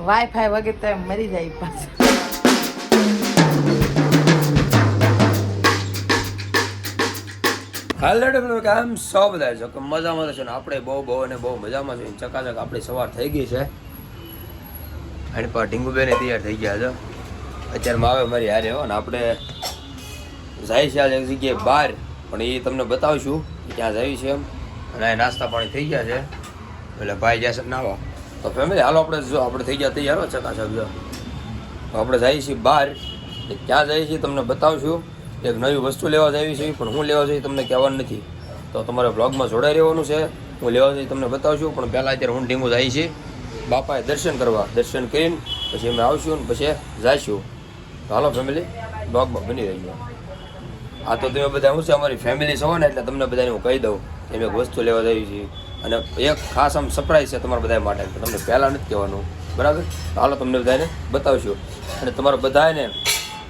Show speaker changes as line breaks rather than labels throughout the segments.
Wifi વગર તો મરી જાય પાછું.
હાલ કામ સૌ બધા? છો કે મજામાં છો ને આપણે બહુ બહુ અને બહુ મજામાં છે ચકાચક આપણી સવાર થઈ ગઈ છે. અને પણ ઢીંગુબેન તૈયાર થઈ ગયા છે. અત્યારે માવે મારી હારે હો ને આપણે જાય છે આજે જગ્યાએ બહાર. પણ એ તમને બતાવશું ક્યાં જાય છે એમ. અને નાસ્તા પાણી થઈ ગયા છે. એટલે ભાઈ જશે નાવા. તો ફેમિલી હાલો આપણે જો, આપણે થઈ ગયા તૈયાર હો ચકાચક જો આપણે જઈએ છીએ બહાર. ક્યાં જઈએ છીએ તમને બતાવશું. એક નવી વસ્તુ લેવા જઈએ છીએ, પણ હું લેવા જઈએ તમને કહેવાનું નથી. તો તમારે બ્લોગમાં જોડાઈ રહેવાનું છે. હું લેવા જઈ તમને બતાવશું, પણ પહેલાં અત્યારે હું ઢીંગું જાય છે. બાપાએ દર્શન કરવા, દર્શન કરીને પછી અમે આવશું ને પછી જઈશું. તો હાલો ફેમિલી બ્લોગમાં બની રહીશું આ તો તમે બધા હું છે અમારી ફેમિલી છો ને એટલે તમને બધાને હું કહી દઉં. એમ એક વસ્તુ લેવા જઈએ છીએ. અને એક ખાસ આમ સરપ્રાઈઝ છે તમારા બધા માટે તમને પહેલાં નથી કહેવાનું. બરાબર? હાલો તમને બધાને બતાવશું. અને તમારા બધાને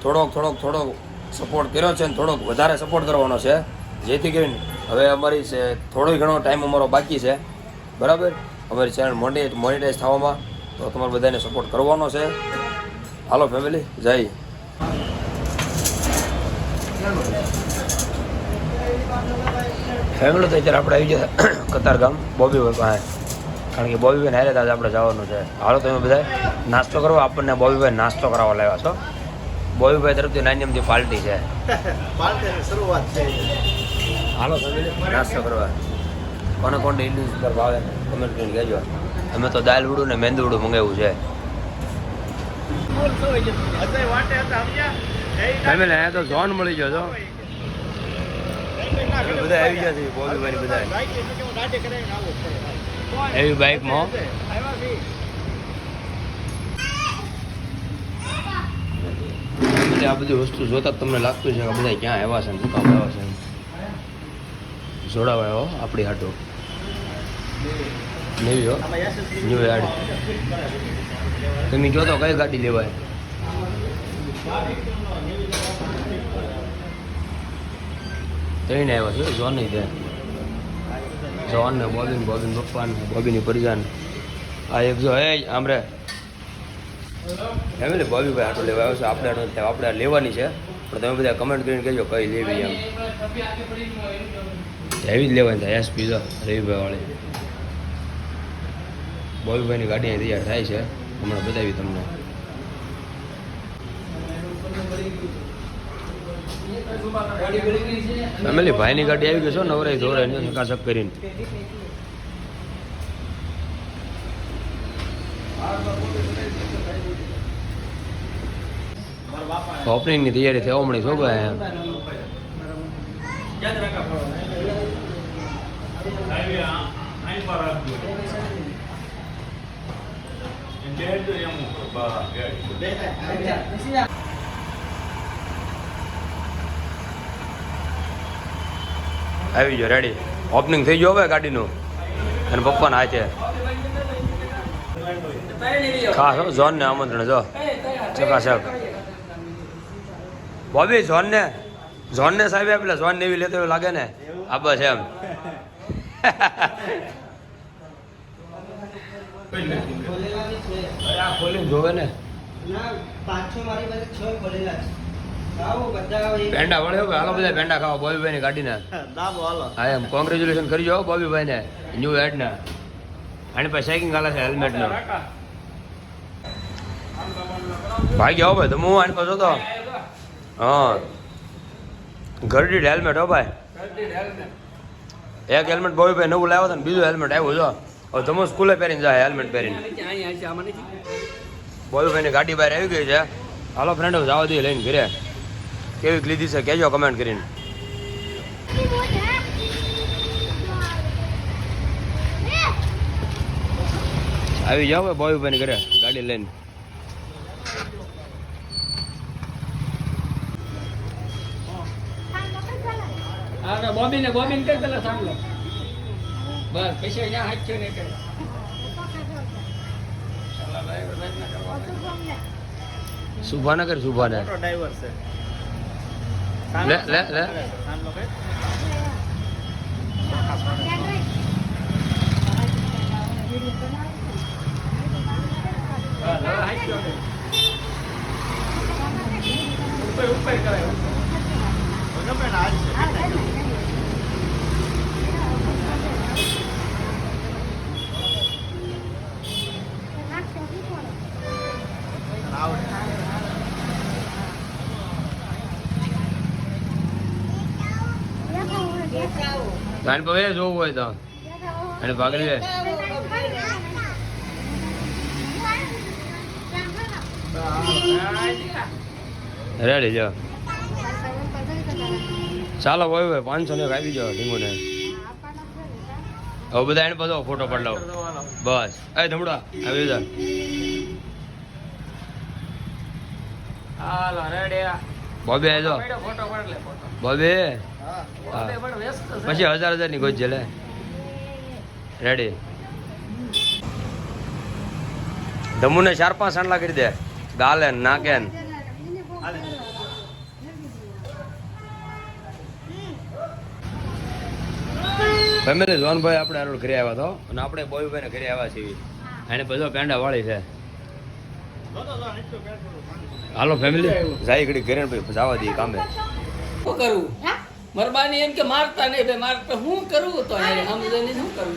થોડોક થોડોક થોડોક સપોર્ટ કર્યો છે અને થોડોક વધારે સપોર્ટ કરવાનો છે. જેથી કરીને હવે અમારી છે થોડો ઘણો ટાઈમ અમારો બાકી છે. બરાબર? અમારી ચેનલ મોની મોનિટાઈઝ થવામાં તો તમારે બધાને સપોર્ટ કરવાનો છે. હાલો ફેમિલી જય ફેમિલી તો અત્યારે આપણે આવી જશે કતાર ગામ બોબીભાઈ પાસે કારણ કે બોબીભાઈ હારે આજે આપણે જવાનું છે. હાલો તમે બધા નાસ્તો કરો આપણને બોબીભાઈ નાસ્તો કરાવવા લાવ્યા છો. બોબીભાઈ તરફથી નાની અમથી પાર્ટી છે.
છે.
હાલો નાસ્તો કરવા. કોને કોને ઇડલી પર ભાવે કમેન્ટ કરીને કહેજો. અમે તો દાલ વડું ને મેંદુવડું મંગાવ્યું છે. ફેમિલી અહીંયા તો ઝોન મળી ગયો છો. બધા આવી ગયા છે બોબીભાઈ બધા. એવી બાઇકમાં આ બધી વસ્તુ જોતા તમને લાગતું છે કે બધા ક્યાં આવ્યા છે શું કામ આવ્યા છે. જોડાવા આવ્યો આપણી હાટો. નેવી હો ન્યુ યાર્ડ તમે જોતો કઈ ગાડી લેવાય? ત્રણ આવ્યા છે. જોન નહીં ત્યાં જોન ને બોબીન બોબીન પપ્પા ને બોબીની પરિજાન આ એક જો હે આમરે. ફેમિલી બોબીભાઈ આટો લેવા આવ્યો છે. આપણે આટો આપણે લેવાની છે. પણ તમે બધા કમેન્ટ કરીને કહેજો કઈ લેવી એમ. એવી જ લેવાની થાય. એસ પીઝા રવિભાઈ વાળી. બોબીભાઈની ગાડી તૈયાર થાય છે. હમણાં બતાવી તમને. ફેમિલી ભાઈની ગાડી આવી ગઈ છો નવરાઈ ધોરાઈ ચકાચક કરીને. ઓપનિંગની તૈયારી થવા હમણાં શું ભાઈ એમ. આવી ગયો રેડી ઓપનિંગ થઈ ગયો હવે ગાડીનું? અને પપ્પાના હાથે. ખાસ હો ઝોન ને આમંત્રણ, જો. ચકાચક બોબી જોન ને જોન ને સાહેબ પેલા જોન ને એવી લેતો એવું લાગે ને? આ બસ એમ. જોવે ને પેંડા વળે હવે હાલો બધા પેંડા ખાવા. બોબીભાઈ ની ગાડી
ના હાલો.
હા એમ. કોંગ્રેચ્યુલેશન કરી જાઓ બોબીભાઈ ને ન્યુ હેડ ને આની પાસે સાઇકિંગ હાલે છે હેલ્મેટ નો ભાઈ ગયો ભાઈ. તમે હું આની પાસે તો? હા. ઘરડી હેલ્મેટ હો ભાઈ. એક હેલ્મેટ બોબીભાઈ નવું લાવ્યો હતો ને બીજું હેલ્મેટ આવ્યું જો. હવે તમે સ્કૂલે પહેરીને જાય હેલ્મેટ પહેરીને. બોબીભાઈની ગાડી બહાર આવી ગઈ છે. હાલો ફ્રેન્ડો જવા દઈએ લઈને ઘરે. કેવી લીધી છે? કહેજો કમેન્ટ કરીને. આવી જાઓ ભાઈ બોબીભાઈની ઘરે ગાડી લઈને.
બોબીને બોબીને કઈ પેલા સાંભળો બસ પછી અહીંયા હાથ છે ને કઈ
શુભાને કર શુભાને
મોટો ડ્રાઈવર છે
લે લે લે
સાંભળો કઈ
હાચ્યો છે. ઉપર ઉપર કરાય
ગમે ને આજ છે આવડે
એ જોવું હોય તો. અને ભાગલી લે રેડી જો. ચાલો હોય હોય પાંચસો ને કાપી જાઓ ઢીંગુને. હવે બધા એને બધો ફોટો પડ બસ. એ ધમડા આવી જા. બોબે
લે ફોટો.
બોબે. પછી હજાર હજારની ગોજ લે રેડી ધમુને ચાર પાંચ આંડલા કરી દે. ગાલે નાકે. ફેમિલી જોનભાઈ આપણે આરોડ ઘરે આવ્યા તો. અને આપણે બોયુભાઈ ને ઘરે આવ્યા છીએ. એને બધો પેંડા વાળી છે. હાલો ફેમિલી. જાય ઘડી ઘરે ને જવા દઈએ કામે.
શું કરવું મરબાની એમ કે મારતા નહીં ભાઈ મારતા હું કરવું તો એને? સમજે નહીં શું કરવું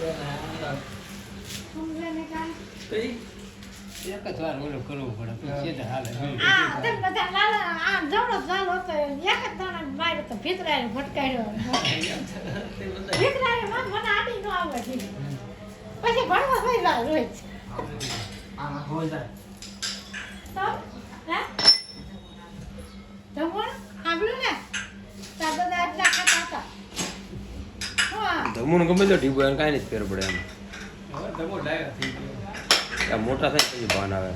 તો એક જ વાર ઓલું કરવું પડે પછી હાલે.
આ તેમ બધા લાલા આમ જવડો ચાલો હતો એક જ દાણા માર્યો તો ભીતરાય ભટકાયો ભીતરાય મન મને આડી નો આવે પછી ભણવા ભાઈ લાલ રોજ તો હે? જમણ સાંભળ્યું ને તાર બધા આટલા ખાતા હતા શું
ગમે તો ઢીબો એને કાંઈ નથી ફેર પડે એમ.
હવે ધમો ડાયરો થઈ ગયો.
આ મોટા થાય પછી ભાન આવે.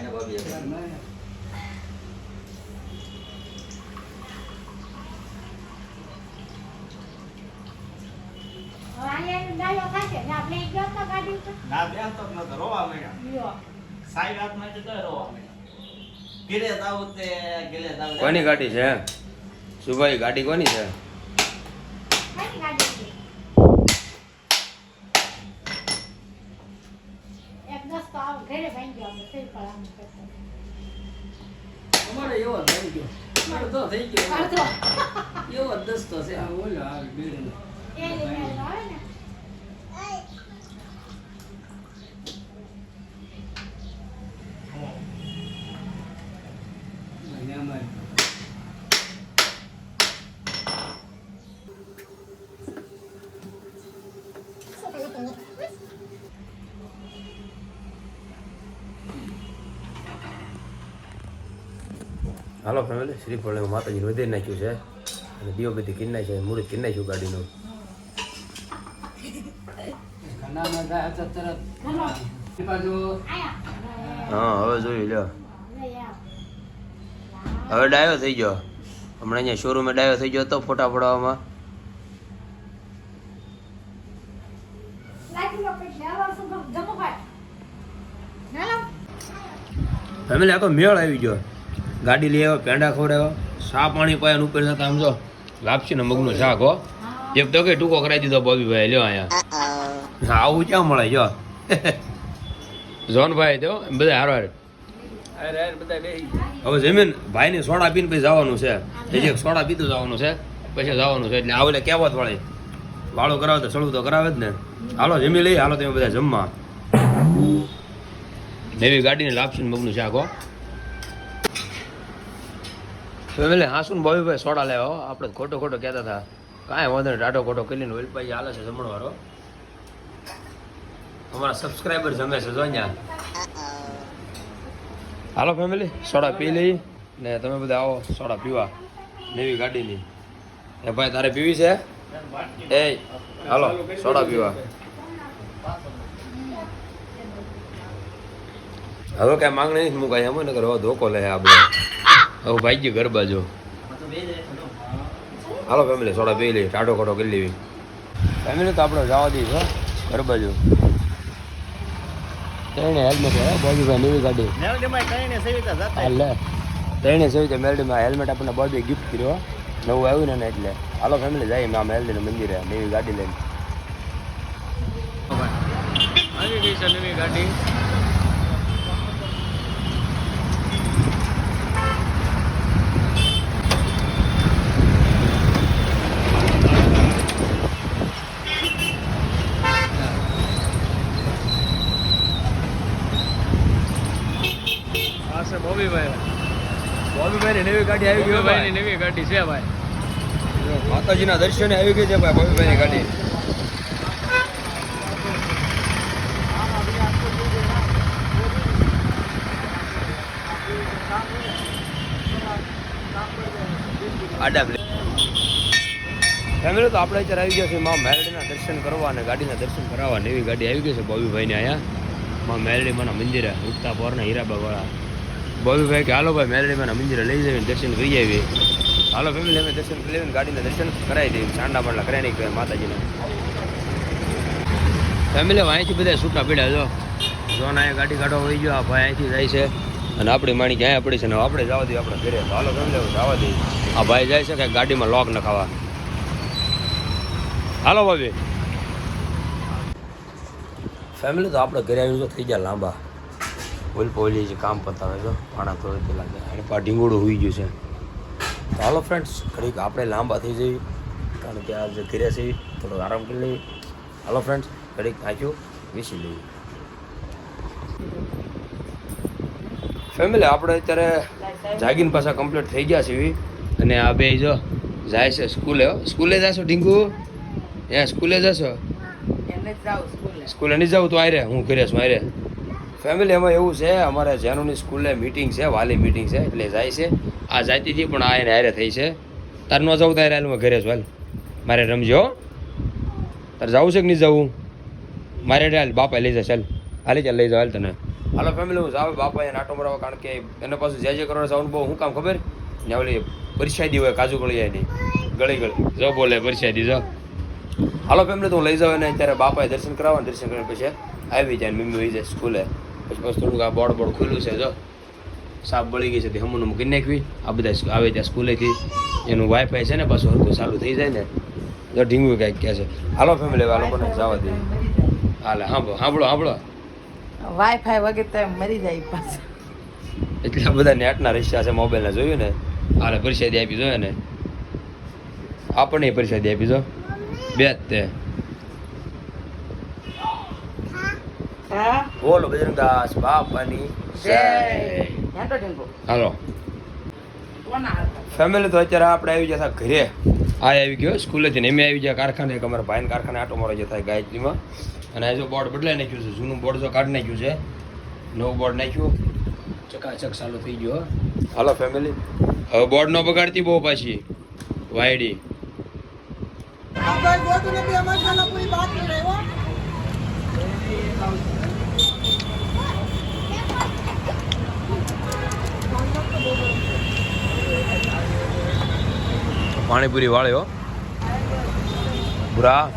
ને
તો
તો રોવા મળ્યા. સાઈ હાથમાં માં તોય રોવા મળ્યા ગીરે દાવ તે ગીલે દાવ
કોની ગાડી છે? સુભાઈ ગાડી કોની છે?
એવો દસ્તો છે? આ દસ્તો આવો ઘરે ભાઈ ગયો અમે ફેર પર આમ કરતા.
અમારે એવો જ થઈ ગયો અમારે તો થઈ ગયો
અડધો.
એવો જ દસ્તો છે આ ઓલો આ બિલ્ડિંગ
એ લઈને આવે ને
અમારે
હાલો ફેમિલી શ્રીફળ ને માતાજી વધારી નાખ્યું છે. અને દીવો બધી કિન્નાઈ છે મૂર્તિ કિન્નાઈ છું ગાડીનું
તો
હા હવે જોઈ લ્યો. હવે ડાયો થઈ ગયો. હમણાં અહીંયા શોરૂમે ડાયો થઈ ગયો હતો ફોટા પડાવવામાં
લો હાલો
ફેમિલી આખો મેળ આવી ગયો. ગાડી લઈ આવ્યો પેંડા ખવડાવ્યો. શા પાણી પાયા ઉપર જતા આમ જો લાપસી ને મગનું શાક હો. એક તો કે ટૂંકો કરાવી દીધો બોબીભાઈ લ્યો અહીંયા. આવું ક્યાં મળે જો. જોનભાઈ તો બધા હારો હારે. હવે જમીન ભાઈને સોડા પીને પછી જવાનું છે. એક સોડા પીતું જવાનું છે પછી જવાનું છે એટલે આવલે કહેવત વાળી. વાળો કરાવે તો સળું તો કરાવે જ ને. હાલો જમી લઈ હાલો તમે બધા જમવા. એવી ગાડીને લાપસી ને મગનું શાક હો. ફેમિલી હાસુન ભાઈ સોડા લેવા આપણે ખોટો ખોટો કહેતા હતા. કાંઈ વાંધો નહીં ટાટો ખોટો કરીને પછી હાલે છે જમણવારો. અમારા સબસ્ક્રાઈબર જમે છે જો હાલો ફેમિલી, સોડા પી લઈ ને તમે બધા આવો સોડા પીવા નવી ગાડીની. એ ભાઈ તારે પીવી છે? એ, હાલો, સોડા પીવા. હવે કઈ માંગણી નથી મુકાય, એમ નકર હવે ધોકો લે આ બધા. હવે ભાઈ ગયું ઘર બાજુ હાલો ફેમિલી સોડા પી લઈ ટાટો ખોટો કરી લેવી. ફેમિલી તો આપણે જવા દઈએ છો ઘર બાજુ ત્રણે હેલ્મેટ હે બોબીભાઈ નવી ગાડી.
સેવિતા
ત્રણે સેવી છે મેલડીમાં હેલ્મેટ આપણને બોબી ગિફ્ટ કર્યો નવું આવ્યું ને એટલે. હાલો ફેમિલી જાય મા મહેલદીનું મંદિરે નવી ગાડી લઈને.
આવી ગઈ છે નવી ગાડી આ છે બોબીભાઈ
બોબીભાઈની નવી ગાડી આવી ગઈ
બોબીભાઈની નવી ગાડી છે ભાઈ.
માતાજીના દર્શને આવી ગઈ છે ભાઈ બોબીભાઈની ગાડી. આડા ફેમિલી તો આપણે અત્યારે આવી ગયા છે માં મેરડીના દર્શન કરવા અને ગાડીના દર્શન કરાવવા. નવી ગાડી આવી ગઈ છે બોબીભાઈને અહીંયા. માં મેરડી માના મંદિરે ઉગતા પોરના હીરાબાગવાળા બોબીભાઈ કે, હાલો ભાઈ, મેરડી માના મંદિરે લઈ જઈને દર્શન કરી આવીએ. હાલો ફેમિલી અમે દર્શન કરી લઈને ગાડીના દર્શન કરાવી દઈએ. ચાંડા બાંડા કરાવી નહીં માતાજીને. ફેમિલી અહીંથી બધા છૂટા પીડ્યા જો જોન અહીંયા ગાડી કાઢો હોઈ ગયો, આ ભાઈ અહીંથી જાય છે. અને આપણી માણી ક્યાંય આપણી છે ને આપણે જવા દઈએ આપણે ઘરે. હાલો ફેમિલી જવા દઈએ. આ ભાઈ જાય છે કે ગાડીમાં લોક નખાવા? હાલો ભાભી. ફેમિલી તો આપણે ઘરે આવીને તો થઈ ગયા લાંબા. ઓલ પોલી જે કામ પતાવે છે પાણા થોડી લાગે. અને પા ઢીંગોળું હોઈ ગયું છે. તો હાલો ફ્રેન્ડ્સ ઘડીક આપણે લાંબા થઈ જઈએ. કારણ કે આજે ઘરે છે થોડો આરામ કરી લઈએ. હાલો ફ્રેન્ડ્સ ઘડીક નાખ્યું વીસી લઈએ. ફેમિલી આપણે અત્યારે જાગીન પાછા કમ્પ્લીટ થઈ ગયા છે અને આ બે જો જાય છે સ્કૂલે હો. સ્કૂલે જશો ઢીંગુ? એ સ્કૂલે જશો?
જ સ્કૂલે.
નહીં જાઉં તો આરે હું કર્યા છું આરે ફેમિલી એમાં એવું છે અમારે જેનુની સ્કૂલે મીટિંગ છે વાલી મીટિંગ છે એટલે જાય છે. આ જાતી હતી પણ આ એને હારે થઈ છે. તાર ન જવું તારે હાલ ઘરે જ હાલ. મારે રમજો. તારે જવું છે કે નહીં જવું મારે હાલ બાપા લઈ જાય ચાલ. હાલી ચાલ લઈ જાવ હાલ તને. હાલો ફેમિલી હું જાવ બાપા એને આટો મરાવો કારણ કે એને પાછું જે જે કરવા જવાનું બહુ હું કામ ખબર? ને ઓલી પરસાદી હોય કાજુ ગળી એની ગળી ગળી. જો બોલે પરસાદી જો. હાલો ફેમિલી તો હું લઈ જાઉં એને અત્યારે બાપાએ દર્શન કરાવવા દર્શન કરીને પછી આવી જાય મમ્મી વહી જાય સ્કૂલે. પછી થોડુંક આ બોર્ડ બોર્ડ ખુલ્લું છે જો. સાપ બળી ગઈ છે તે હમણાં મૂકી નાખવી. આ બધા આવે ત્યાં સ્કૂલેથી એનું વાઈફાઈ છે ને પાછું હરકું ચાલુ થઈ જાય ને જો ઢીંગું કાંઈક કહે છે. હાલો ફેમિલી વાલો લોકોને જવા દે. હાલે સાંભળો સાંભળો સાંભળો
વાઈફાઈ વગર તો મરી જાય પાછા.
એટલા બધા નેટના રિક્ષા છે મોબાઈલના જોયું ને? હાલે પરિષદ આપી જોઈએ ને? આપણને પરિષદ આપી જો. બે જ તે. બોલો બજરંગદાસ બાપાની હાલો. ફેમિલી તો અત્યારે આપણે આવી ગયા હતા ઘરે. આ આવી ગયો સ્કૂલેથી ને એમ આવી ગયા કારખાને કે અમારા ભાઈને કારખાને આટો મારો જતા ગાયત્રીમાં. અને આ જો બોર્ડ બદલાઈ નાખ્યું છે જૂનું બોર્ડ જો કાઢી નાખ્યું છે. નવું બોર્ડ નાખ્યું. ચકાચક ચાલુ થઈ ગયો હાલો ફેમિલી હવે બોર્ડ ન બગાડતી બહુ પાછી વાયડી. પાણીપુરી વાળ્યો. ભૂરા.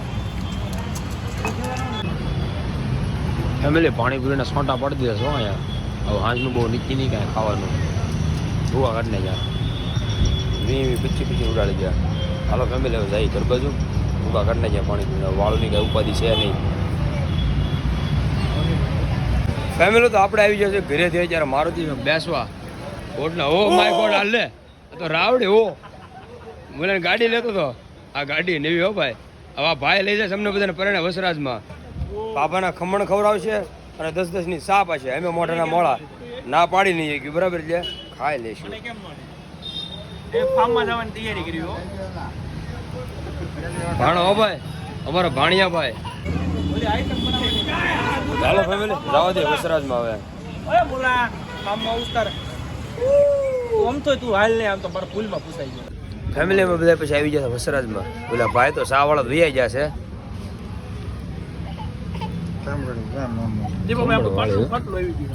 ફેમિલી, પાણીપુરીના સોંટા પડી દેશો અહીંયા. હવે હાંજનું બહુ નીકી નહીં કાંઈ ખાવાનું. ભૂવા કાઢને જ્યાં. વી પીછી પીછી ઉડાડી ગયા. હાલો ફેમિલી, હવે જાય ઘર બાજુ. ભૂકા કાઢને જ્યાં પાણીપુરીના. વાળુની કાંઈ ઉપાધિ છે નહીં. ફેમિલી, તો આપણે આવી જશે ઘરે ઘરેથી. અત્યારે મારુતિ બેસવા. ઓટલા ઓ માય ગોડ, હાલ તો રાવડે, ઓ. મને ગાડી લેતો તો આ ગાડી નવી હો ભાઈ. હવે ભાઈ લઈ જશે અમને બધાને પરણે વસરાજમાં. બાપાના ખમણ ખવડાવશે અને દસ દસની સાપ હશે. અમે મોઢાના મોળા. ના પાડી નહીં કે બરાબર છે? ખાઈ લેશું ભાણો હો ભાઈ. અમારો ભાણિયા ભાઈ. ચાલો ફેમિલી જવા દે વસરાજમાં હવે.
બોલા કામમાં ઉતાર. આમ તો તું હાલ ને આમ તો મારા પુલમાં પૂછાઈ ગયો.
ફેમિલીમાં બધા પછી આવી જશે વસરાજમાં. પેલા ભાઈ તો સા વાળા વૈયા જશે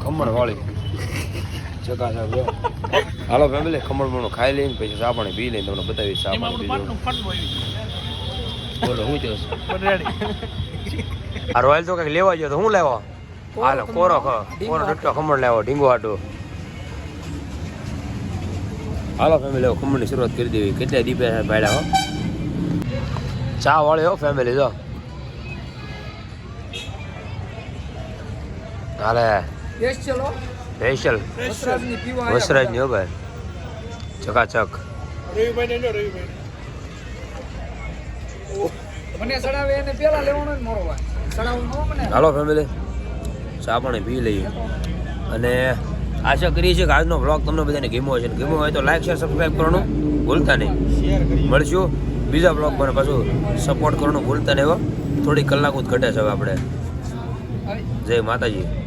ખમણ વાળી જો હાલો ફેમિલી ખમણ બમણ ખાઈ લઈને પછી ચા પી લઈને તમને બતાવી બોલો હું જોશ આ રોયલ તો કંઈક લેવા ગયો તો હું લેવા? હાલો કોરો કોરો ડટ્ટો ખમણ લેવો ઢીંગો હાટો. હાલો ફેમિલી હવે ખમણની શરૂઆત કરી દેવી. કેટલા દીપે ભાડ્યા હો? ચા વાળી હો ફેમિલી જો. હાલે. સ્પેશિયલ
વસરાજની
હો ભાઈ. ચકાચક. હાલો ફેમિલી ચા પાણી પી લઈએ. અને આશા કરીએ છીએ કે આજનો બ્લોગ તમને બધાને ગમ્યો છે ગમ્યો હોય તો લાઈક શેર સબસ્ક્રાઈબ કરવાનું ભૂલતા નહીં. મળશું બીજા બ્લોગ પર પાછું સપોર્ટ કરવાનું ભૂલતા નહીં હો. થોડી કલાકો જ ઘટે છે હવે આપણે. જય માતાજી.